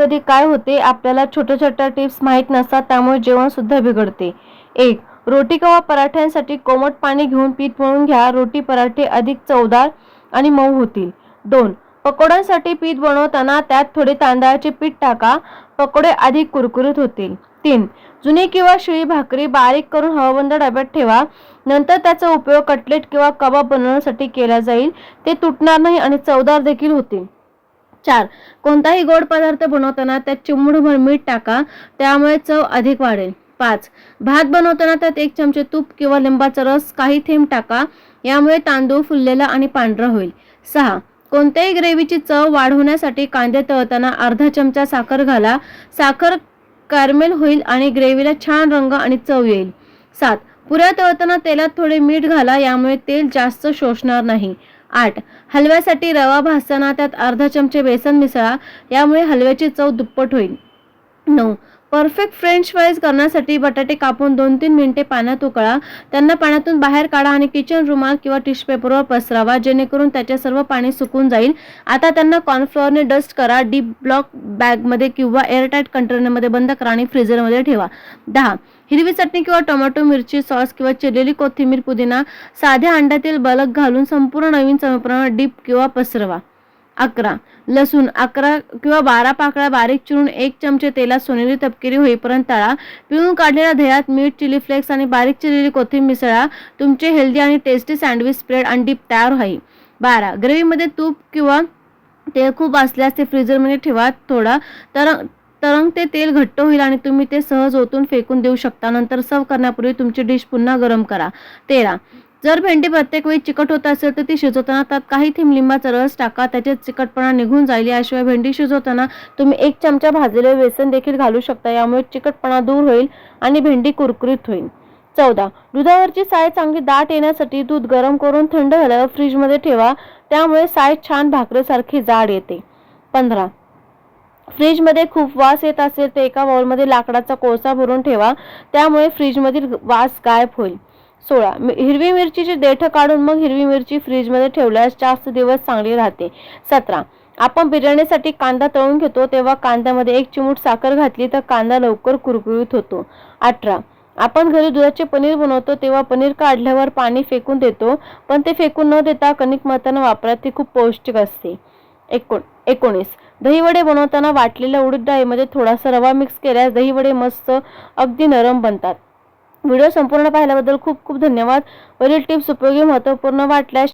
कधी काय होते आपल्याला छोट्या छोट्या टिप्स माहीत नसतात त्यामुळे जेवणसुद्धा बिघडते. एक रोटी किंवा पराठ्यांसाठी कोमट पाणी घेऊन पीठ मळून घ्या. रोटी पराठे अधिक चवदार आणि मऊ होतील. दोन पकोड्यांसाठी पीठ बनवताना त्यात थोडे तांदळाचे पीठ टाका. पकोडे अधिक कुरकुरीत होतील. तीन जुनी किंवा शिळी भाकरी बारीक करून हवाबंद डब्यात ठेवा. नंतर त्याचा उपयोग कटलेट किंवा कबाब बनवण्यासाठी केला जाईल. ते तुटणार नाही आणि चवदार देखील होतील. चार. कोणताही गोड पदार्थ बनवताना त्यात चिमूटभर मीठ टाका त्यामुळे चव अधिक वाढेल. पाच. भात बनवताना त्यात एक चमचे तूप किंवा लिंबाचा रस काही थेंब टाका यामुळे तांदूळ फुललेला आणि पांढरा होईल. सहा. कोणत्याही ग्रेव्हीची चव वाढवण्यासाठी कांदे तळताना अर्धा चमचा साखर घाला. साखर कॅरमेल होईल आणि ग्रेव्हीला छान रंग आणि चव येईल. सात. पुऱ्या तळताना तेलात थोडे मीठ घाला यामुळे तेल जास्त शोषणार नाही. आठ. हलव्यासाठी रवा भाजताना त्यात अर्धा चमचे बेसन मिसळा यामुळे हलव्याची चव दुप्पट होईल. नऊ. परफेक्ट फ्रेंच फ्राईज करण्यासाठी बटाटे कापून दोन तीन मिनिटे पाण्यात उकळा. त्यांना पाण्यातून बाहेर काढा आणि किचन रुमाल किंवा टिश्यू पेपरवर पसरावा जेणेकरून त्याचे सर्व पाणी सुकून जाईल. आता त्यांना कॉर्नफ्लॉवरने डस्ट करा डीप ब्लॉक बॅगमध्ये किंवा एअरटाईट कंटेनरमध्ये बंद करा आणि फ्रीझरमध्ये ठेवा. दहा. हिरवी चटणी किंवा टोमॅटो मिरची सॉस किंवा चिरलेली कोथिंबीर पुदिना साध्या अंड्यातील बलक घालून संपूर्ण नवीन समीकरण डीप किंवा पसरवा. अकरा. लसूण अकरा किंवा बारा पाकळ्या बारीक चिरून एक चमचे तेलात सोनेरी तपकिरी होईपर्यंत तळा. पिळून काढलेल्या दह्यात मीठ चिली फ्लेक्स आणि बारीक चिरलेली कोथिंबीर मिसळा. तुमचे हेल्दी आणि टेस्टी सँडविच स्प्रेड आणि डीप तयार होईल बारा. ग्रेव्हीमध्ये तूप किंवा तेल खूप असल्यास ते फ्रीजरमध्ये ठेवा थोडा. तर तरंग ते तेल घट्ट होईल आणि तुम्ही ते सहज ओतून फेकून देऊ शकता. नंतर सर्व करण्यापूर्वी तुमची डिश पुन्हा गरम करा. तेरा. जर भेंडी प्रत्येक वेळी चिकट होत असेल तर ती शिजवताना त्यात काही थेंब लिंबाचा रस टाका त्याच्यात चिकटपणा निघून जाईल. याशिवाय भेंडी शिजवताना तुम्ही एक चमचा भाजलेले बेसन देखील घालू शकता. यामुळे चिकटपणा दूर होईल आणि भेंडी कुरकुरीत होईल. चौदा. दुधावरची साय चांगली दाट येण्यासाठी दूध गरम करून थंड झाल्यावर फ्रीजमध्ये ठेवा. त्यामुळे साय छान भाकरीसारखी जाड येते. पंधरा. फ्रीजमध्ये खूप वास येत असेल तर एका बाउलमध्ये लाकडाचा कोळसा भरून ठेवा. त्यामुळे फ्रीजमधील वास गायब होईल. सोळा. हिरवी मिरचीची देठ काढून मग हिरवी मिरची फ्रीजमध्ये ठेवल्यास जास्त दिवस चांगली राहते. सतरा. आपण बिर्याणीसाठी कांदा तळून घेतो तेव्हा कांद्यामध्ये एक चिमूट साखर घातली तर कांदा लवकर कुरकुरीत होतो. अठरा. आपण घरी दुधाचे पनीर बनवतो तेव्हा पनीर काढल्यावर पाणी फेकून देतो पण ते फेकून न देता कणिक मळताना वापरा ती खूप पौष्टिक असते. एकोण एकोणीस. दहीवडे बनवताना वाटलेल्या उडीद डाळीमध्ये थोडासा रवा मिक्स केल्यास दहीवडे मस्त अगदी नरम बनतात. व्हिडिओ संपूर्ण पाहिल्याबद्दल खूप खूप धन्यवाद. वरील टिप्स उपयोगी महत्त्वपूर्ण वाटल्यास